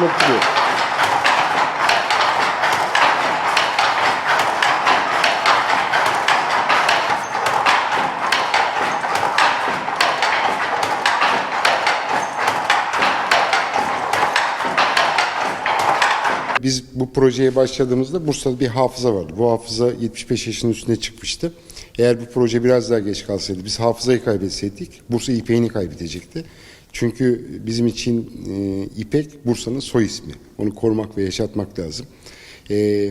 görüşmek üzere. Biz bu projeye başladığımızda Bursa'da bir hafıza vardı. Bu hafıza 75 yaşının üstüne çıkmıştı. Eğer bu proje biraz daha geç kalsaydı, biz hafızayı kaybetseydik, Bursa İP'ni kaybedecekti. Çünkü bizim için e, İpek Bursa'nın soy ismi. Onu korumak ve yaşatmak lazım. E,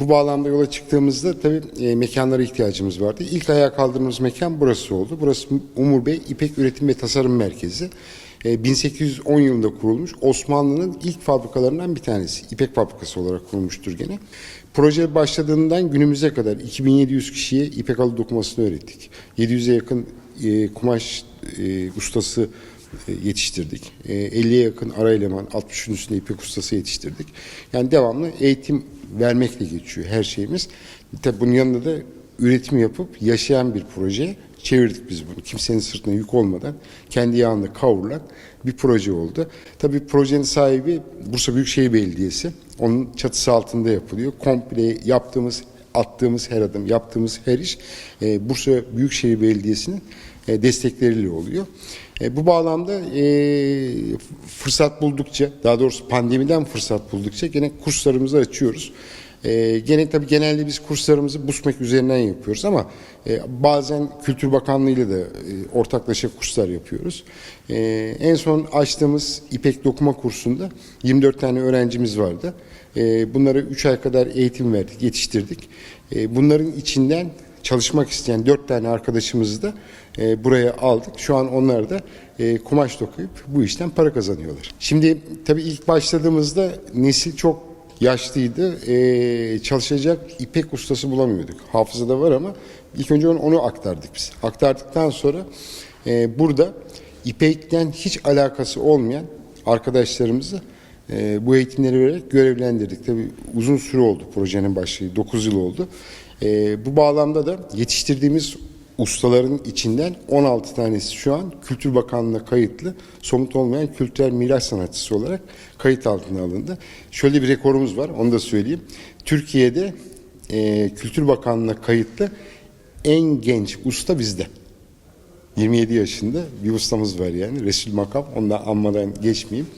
bu bağlamda yola çıktığımızda tabii e, mekanlara ihtiyacımız vardı. İlk ayağa kaldırdığımız mekan burası oldu. Burası Umur Bey İpek Üretim ve Tasarım Merkezi. E, 1810 yılında kurulmuş Osmanlı'nın ilk fabrikalarından bir tanesi. İpek fabrikası olarak kurulmuştur gene. Proje başladığından günümüze kadar 2700 kişiye ipek halı dokumasını öğrettik. 700'e yakın e, kumaş e, ustası yetiştirdik. E, 50'ye yakın ara eleman, 60'ın üstünde ipek ustası yetiştirdik. Yani devamlı eğitim vermekle geçiyor her şeyimiz. Tabii bunun yanında da üretim yapıp yaşayan bir proje çevirdik biz bunu. Kimsenin sırtına yük olmadan kendi yağında kavrulan bir proje oldu. Tabii projenin sahibi Bursa Büyükşehir Belediyesi. Onun çatısı altında yapılıyor. Komple yaptığımız, attığımız her adım, yaptığımız her iş e, Bursa Büyükşehir Belediyesi'nin e, destekleriyle oluyor. E, bu bağlamda e, fırsat buldukça, daha doğrusu pandemiden fırsat buldukça gene kurslarımızı açıyoruz. E, gene tabii genelde biz kurslarımızı BUSMEK üzerinden yapıyoruz ama e, bazen Kültür Bakanlığı ile de e, ortaklaşa kurslar yapıyoruz. E, en son açtığımız İpek Dokuma kursunda 24 tane öğrencimiz vardı. E, bunlara 3 ay kadar eğitim verdik, yetiştirdik. E, bunların içinden çalışmak isteyen dört tane arkadaşımızı da e, buraya aldık. Şu an onlar da e, kumaş dokuyup bu işten para kazanıyorlar. Şimdi tabii ilk başladığımızda nesil çok yaşlıydı. E, çalışacak ipek ustası bulamıyorduk. Hafızada var ama ilk önce onu, onu aktardık biz. Aktardıktan sonra e, burada ipekten hiç alakası olmayan arkadaşlarımızı e, bu eğitimleri vererek görevlendirdik. Tabii uzun süre oldu projenin başlığı, 9 yıl oldu. E, bu bağlamda da yetiştirdiğimiz ustaların içinden 16 tanesi şu an Kültür Bakanlığı'na kayıtlı, somut olmayan kültürel miras sanatçısı olarak kayıt altına alındı. Şöyle bir rekorumuz var, onu da söyleyeyim. Türkiye'de e, Kültür Bakanlığı'na kayıtlı en genç usta bizde. 27 yaşında bir ustamız var yani. Resul Makam. Onu da anmadan geçmeyeyim.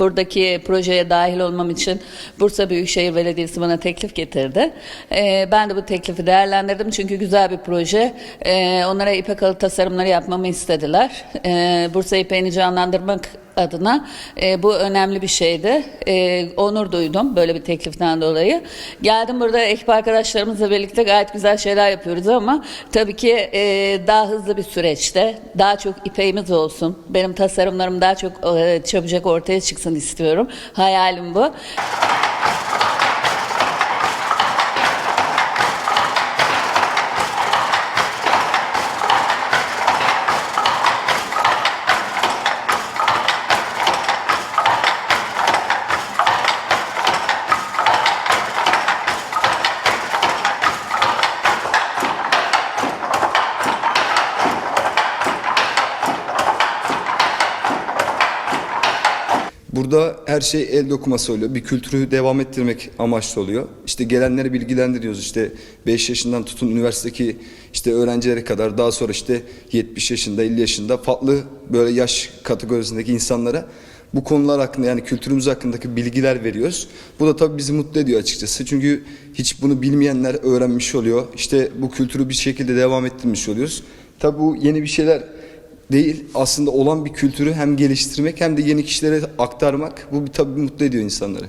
Buradaki projeye dahil olmam için Bursa Büyükşehir Belediyesi bana teklif getirdi. Ee, ben de bu teklifi değerlendirdim çünkü güzel bir proje. Ee, onlara ipek halı tasarımları yapmamı istediler. Ee, Bursa İpeğini canlandırmak adına e, bu önemli bir şeydi. E, onur duydum böyle bir tekliften dolayı. Geldim burada ekip arkadaşlarımızla birlikte gayet güzel şeyler yapıyoruz ama tabii ki e, daha hızlı bir süreçte daha çok ipeğimiz olsun. Benim tasarımlarım daha çok e, çabucak ortaya çıksın istiyorum. Hayalim bu. Burada her şey el dokuması oluyor. Bir kültürü devam ettirmek amaçlı oluyor. İşte gelenleri bilgilendiriyoruz. İşte 5 yaşından tutun üniversitedeki işte öğrencilere kadar daha sonra işte 70 yaşında 50 yaşında farklı böyle yaş kategorisindeki insanlara bu konular hakkında yani kültürümüz hakkındaki bilgiler veriyoruz. Bu da tabii bizi mutlu ediyor açıkçası. Çünkü hiç bunu bilmeyenler öğrenmiş oluyor. İşte bu kültürü bir şekilde devam ettirmiş oluyoruz. Tabii bu yeni bir şeyler değil aslında olan bir kültürü hem geliştirmek hem de yeni kişilere aktarmak bu tabii mutlu ediyor insanları.